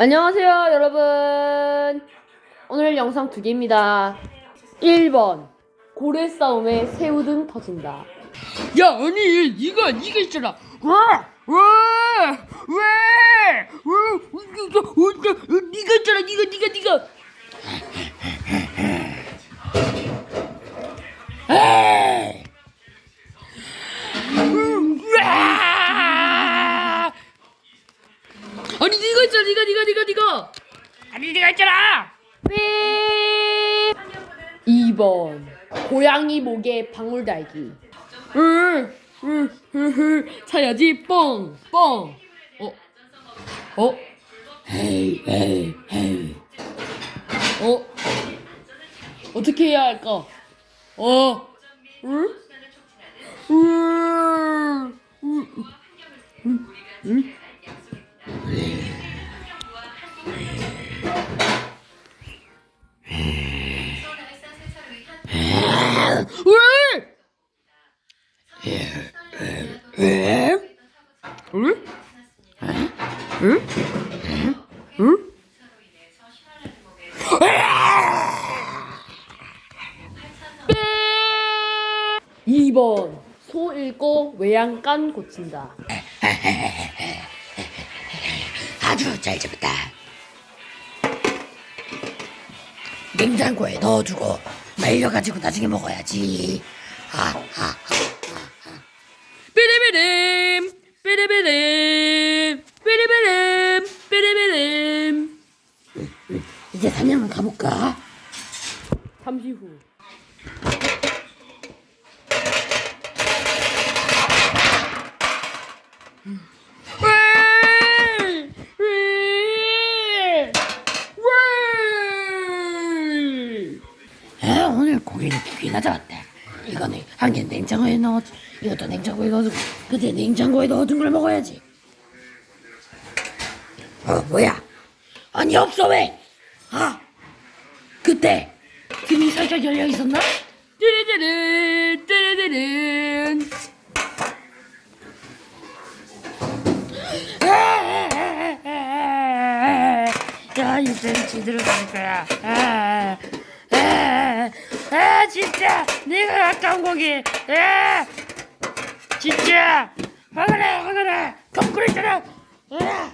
안녕하세요, 여러분. 오늘 영상 두 개입니다. 1번. 고래 싸움에 새우 등 터진다. 야 아니 니가 니가 있잖아 왜왜왜왜 니가 있잖아 니가 니가 니가 아니 니가 있잖아 삐 2번. 고양이 목에 방울 달기. 으, 으, 으, 으, 차야지 뻥, 뻥. 어, 어, 헤이, 헤이, 헤이. 어, 어떻게 해야 할까? 어, 응? 으, 으, 음, 음. 왜? 왜? 응? 응? 응? 2번. 소 읽고 외양간 고친다. 아주 잘 잡았다. 냉장고에 넣어두고 말려가지고 나중에 먹어야지. 하하하. 삐리비림, 삐리비림, 삐리비림, 삐리비림. 이제 사냥을 가볼까? 잠시 후. 왜? 왜? 왜? 아, 오늘 고기는 두 개나 잡았다. 이거는 한 개 냉장고에 넣어, 이것도 냉장고에 넣어두고, 그때 냉장고에 넣어둔 걸 먹어야지. 어, 뭐야? 아니, 없어, 왜? 아, 그때, 등이 살짝 열려 있었나? 띠리디른, 띠리디른. 야, 이제는 제대로 될 거야. 아, 아, 아, 진짜 내가 아까운 고기. 아, 진짜 화가 나, 화가 나. 거꾸로 있잖아. 아,